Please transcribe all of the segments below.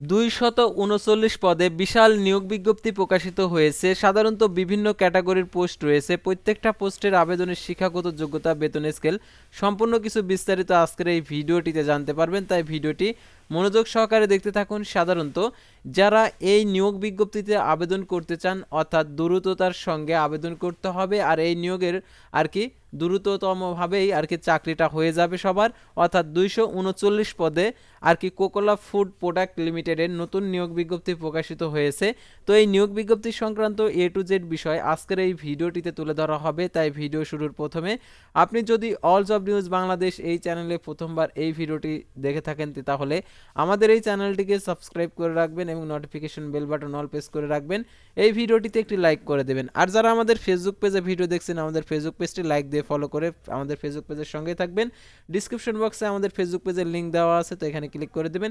দুইশত উনচল্লিশ পদে বিশাল নিয়োগ বিজ্ঞপ্তি প্রকাশিত হয়েছে। সাধারণত বিভিন্ন ক্যাটাগরির পোস্ট রয়েছে। প্রত্যেকটা পোস্টের আবেদনের শিক্ষাগত যোগ্যতা, বেতন স্কেল সম্পূর্ণ কিছু বিস্তারিত আজকের এই ভিডিওটিতে জানতে পারবেন। তাই ভিডিওটি মনোযোগ সহকারে দেখতে থাকুন সাধারণত যারা এই নিয়োগ বিজ্ঞপ্তিতে আবেদন করতে চান, অর্থাৎ দ্রুততার সঙ্গে আবেদন করতে হবে আর এই নিয়োগের আর কি দ্রুততমভাবেই আর কি চাকরিটা হয়ে যাবে সবার, অর্থাৎ দুইশো উনচল্লিশ পদে আর কি কোকোলা ফুড প্রোডাক্ট লিমিটেডের নতুন নিয়োগ বিজ্ঞপ্তি প্রকাশিত হয়েছে। তো এই নিয়োগ বিজ্ঞপ্তি সংক্রান্ত এ টু জেড বিষয় আজকের এই ভিডিওটিতে তুলে ধরা হবে, তাই ভিডিও শুরুর প্রথমে আপনি যদি অল জব নিউজ বাংলাদেশ এই চ্যানেলে প্রথমবার এই ভিডিওটি দেখে থাকেন তাহলে আমাদের এই চ্যানেলটিকে সাবস্ক্রাইব করে রাখবেন এবং notification bell button all press করে রাখবেন। এই ভিডিওটিতে একটি লাইক করে দেবেন। আর যারা আমাদের ফেসবুক পেজে ভিডিও দেখছেন, আমাদের ফেসবুক পেজটি লাইক দিয়ে ফলো করে আমাদের ফেসবুক পেজের সঙ্গে থাকবেন। ডিসক্রিপশন বক্সে আমাদের ফেসবুক পেজের লিঙ্ক দেওয়া আছে, তো এখানে ক্লিক করে দেবেন।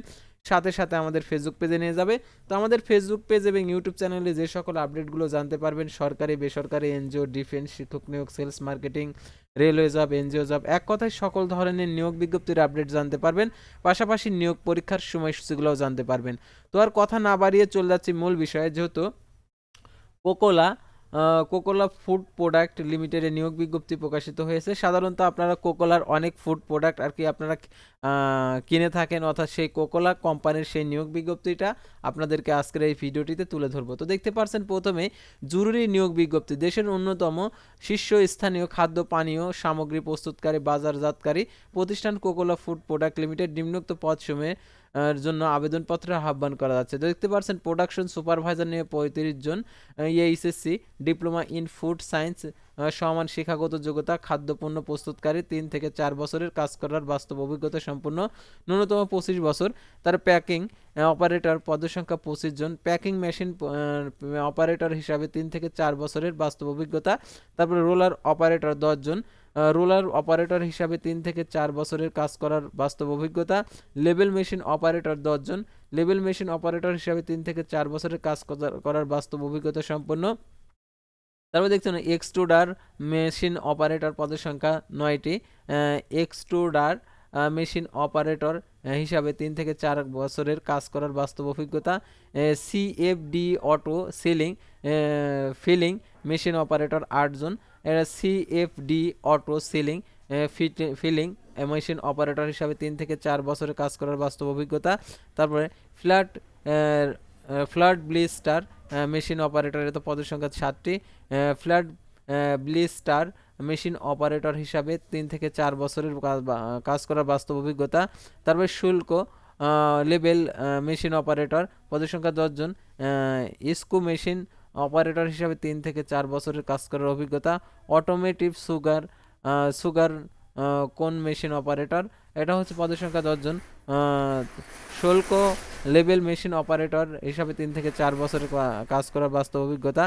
সাথে সাথে আমাদের ফেসবুক পেজে নিয়ে যাবে। তো আমাদের ফেসবুক পেজ এবং ইউটিউব চ্যানেলে যে সকল আপডেটগুলো জানতে পারবেন, সরকারি, বেসরকারি, এনজিও ডিফেন্স শিক্ষক নিয়োগ sales marketing railway job NGO job এক কথায় সকল ধরনের নিয়োগ বিজ্ঞপ্তির আপডেট জানতে পারবেন। পাশাপাশি নিয়োগ পরীক্ষার সময়সূচিগুলোও জানতে পারবেন। তো আর কথা না বাড়িয়ে চলে যাচ্ছি মূল বিষয়ে যেহেতু আহ, কোকোলা ফুড প্রোডাক্ট লিমিটেডের নিয়োগ বিজ্ঞপ্তি প্রকাশিত হয়েছে। সাধারণত আপনারা কোকোলার অনেক ফুড প্রোডাক্ট আর কি আপনারা কিনে থাকেন, অর্থাৎ সেই কোকোলা কোম্পানির সেই নিয়োগ বিজ্ঞপ্তিটা আপনাদেরকে আজকের এই ভিডিওটিতে তুলে ধরবো। তো দেখতে পারছেন প্রথমে, জরুরি নিয়োগ বিজ্ঞপ্তি। দেশের অন্যতম শীর্ষস্থানীয় খাদ্য, পানীয় সামগ্রী প্রস্তুতকারী, বাজারজাতকারী প্রতিষ্ঠান কোকোলা ফুড প্রোডাক্ট লিমিটেড নিম্নোক্ত পদসমূহে জন্য আবেদনপত্রের আহ্বান করা যাচ্ছে। দেখতে পাচ্ছেন প্রোডাকশন সুপারভাইজার নিয়ে পঁয়ত্রিশ জন HSC diploma in food science সমান শিক্ষাগত যোগ্যতা, খাদ্যপণ্য প্রস্তুতকারী, তিন থেকে চার বছরের কাজ করার বাস্তব অভিজ্ঞতা সম্পূর্ণ ন্যূনতম পঁচিশ বছর। তার প্যাকিং অপারেটর পদসংখ্যা পঁচিশ জন। প্যাকিং মেশিন অপারেটর হিসাবে তিন থেকে চার বছরের বাস্তব অভিজ্ঞতা। তারপরে রোলার অপারেটর দশ জন। রোলার অপারেটর হিসাবে তিন থেকে চার বছরের কাজ করার বাস্তব অভিজ্ঞতা, লেবেল মেশিন অপারেটর দশজন। লেবেল মেশিন অপারেটর হিসাবে তিন থেকে চার বছরের কাজ করার- বাস্তব অভিজ্ঞতা সম্পন্ন। তারপর দেখছেন এক্সট্রুডার মেশিন অপারেটর পদের সংখ্যা নয়টি। এক্সট্রুডার মেশিন অপারেটর হিসাবে তিন থেকে চার বছরের কাজ করার বাস্তব অভিজ্ঞতা। CFD auto sealing filling machine operator আটজন। CFD auto sealing filling machine operator হিসাবে তিন থেকে চার বছরের কাজ করার বাস্তব অভিজ্ঞতা। তারপরে flat flat blister machine operator এত পদের সংখ্যা সাতটি। ফ্ল্যাট ব্লিস্টার মেশিন অপারেটর হিসাবে তিন থেকে চার বছরের কাজ করার বাস্তব অভিজ্ঞতা। তারপরে শুল্ক লেবেল মেশিন অপারেটর পদের সংখ্যা দশজন ইস্কু মেশিন অপারেটর হিসাবে তিন থেকে চার বছরের কাজ করার অভিজ্ঞতা automotive sugar sugar cone machine operator এটা হচ্ছে পদের সংখ্যা দশজন শুল্ক লেভেল মেশিন অপারেটর হিসাবে তিন থেকে চার বছরের কাজ করার বাস্তব অভিজ্ঞতা।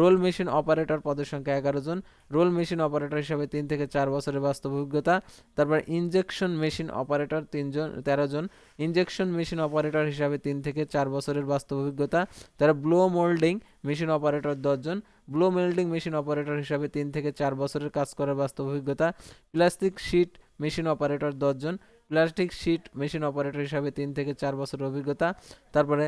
রোল মেশিন অপারেটর পদের সংখ্যা এগারো জন। রোল মেশিন অপারেটর হিসাবে তিন থেকে চার বছরের বাস্তব অভিজ্ঞতা। তারপর ইঞ্জেকশন মেশিন অপারেটর তিনজন তেরো জন। ইনজেকশন মেশিন অপারেটর হিসাবে তিন থেকে চার বছরের বাস্তব অভিজ্ঞতা। তারা ব্লো মোল্ডিং মেশিন অপারেটর দশজন ব্লো মোল্ডিং মেশিন অপারেটর হিসাবে তিন থেকে চার বছরের কাজ করার বাস্তব অভিজ্ঞতা। প্লাস্টিক শিট মেশিন অপারেটর দশজন, প্লাস্টিক শিট মেশিন অপারেটর হিসাবে তিন থেকে চার বছর অভিজ্ঞতা। তারপরে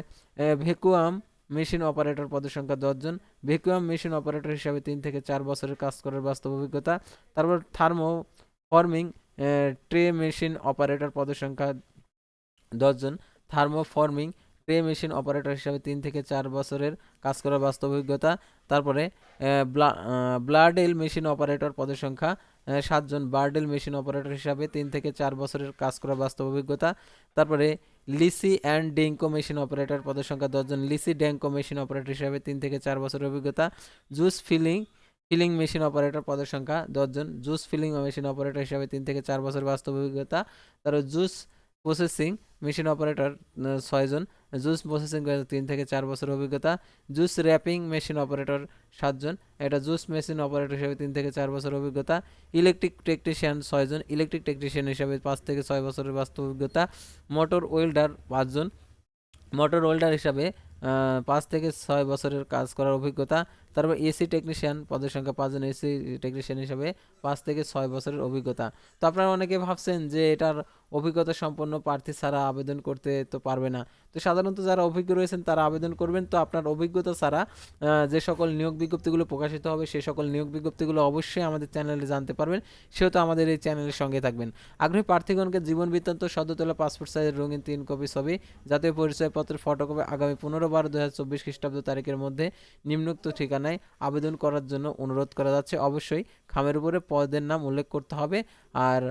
ভেকুয়াম মেশিন অপারেটর পদের সংখ্যা দশজন ভেকুয়াম মেশিন অপারেটর হিসাবে তিন থেকে চার বছরের কাজ করার বাস্তব অভিজ্ঞতা। তারপর thermo forming tray machine operator পদের সংখ্যা দশজন, thermo forming tray machine operator হিসাবে তিন থেকে চার বছরের কাজ করার বাস্তব অভিজ্ঞতা। তারপরে ব্লাডেল মেশিন অপারেটর পদের সংখ্যা সাতজন বার্ডেল মেশিন অপারেটর হিসাবে তিন থেকে চার বছরের কাজ করার বাস্তব অভিজ্ঞতা। তারপরে, লিসি অ্যান্ড ডেঙ্কো মেশিন অপারেটর পদের সংখ্যা দশজন লিসি ডেঙ্কো মেশিন অপারেটর হিসাবে তিন থেকে চার বছরের অভিজ্ঞতা। Juice filling filling machine operator পদের সংখ্যা দশজন, জুস ফিলিং মেশিন অপারেটর হিসাবে তিন থেকে চার বছর বাস্তব অভিজ্ঞতা। তারপর, জুস প্রসেসিং মেশিন অপারেটর ছয়জন। জুস প্রসেসিং তিন থেকে চার বছর অভিজ্ঞতা। জুস র্যাপিং মেশিন অপারেটর সাতজন। এটা জুস মেশিন অপারেটর হিসাবে তিন থেকে চার বছর অভিজ্ঞতা। ইলেকট্রিক টেকনিশিয়ান ছয়জন। ইলেকট্রিক টেকনিশিয়ান হিসাবে পাঁচ থেকে ছয় বছরের বাস্তব অভিজ্ঞতা। মোটর ওয়েল্ডার পাঁচজন। মোটর ওয়েল্ডার হিসাবে পাঁচ থেকে ছয় বছরের কাজ করার অভিজ্ঞতা। তারপর এসি টেকনিশিয়ান পদের সংখ্যা পাঁচজন। এসি টেকনিশিয়ান হিসাবে পাঁচ থেকে ছয় বছরের অভিজ্ঞতা। তো আপনারা অনেকে ভাবছেন যে এটার অভিজ্ঞতা সম্পন্ন প্রার্থী ছাড়া আবেদন করতে তো পারবে না। তো সাধারণত যারা অভিজ্ঞ রয়েছেন, তারা আবেদন করবেন। তো আপনার অভিজ্ঞতা ছাড়া যে সকল নিয়োগ বিজ্ঞপ্তিগুলো প্রকাশিত হবে সেই সকল নিয়োগ বিজ্ঞপ্তিগুলো অবশ্যই আমাদের চ্যানেলে জানতে পারবেন। সেহেতু আমাদের এই চ্যানেলের সঙ্গে থাকবেন। আগ্রহী প্রার্থীগণকে জীবন বৃত্তান্ত সদ্য তোলা পাসপোর্ট সাইজের রঙিন তিন কপি ছবি, জাতীয় পরিচয়পত্রের ফটোকপি আগামী পনেরো বারো দু হাজার চব্বিশ খ্রিস্টাব্দ তারিখের মধ্যে নিম্নোক্ত ঠিকানায় আবেদন করার জন্য অনুরোধ করা যাচ্ছে। অবশ্যই খামের উপরে পদের নাম উল্লেখ করতে হবে। আর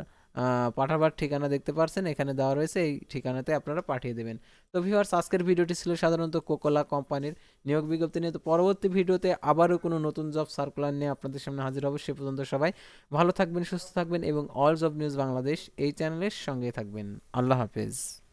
পাঠাবার ঠিকানা দেখতে পারছেন, এখানে দেওয়া রয়েছে, এই ঠিকানাতে আপনারা পাঠিয়ে দেবেন। তো ভিউয়ার্স আজকের ভিডিওটি ছিল সাধারণত কোকোলা কোম্পানির নিয়োগ বিজ্ঞপ্তি নিয়ে তো পরবর্তী ভিডিওতে আবারও কোনো নতুন জব সার্কুলার নিয়ে আপনাদের সামনে হাজির হব, সে পর্যন্ত সবাই ভালো থাকবেন, সুস্থ থাকবেন এবং অল জব নিউজ বাংলাদেশ এই চ্যানেলের সঙ্গে থাকবেন। আল্লাহ হাফেজ।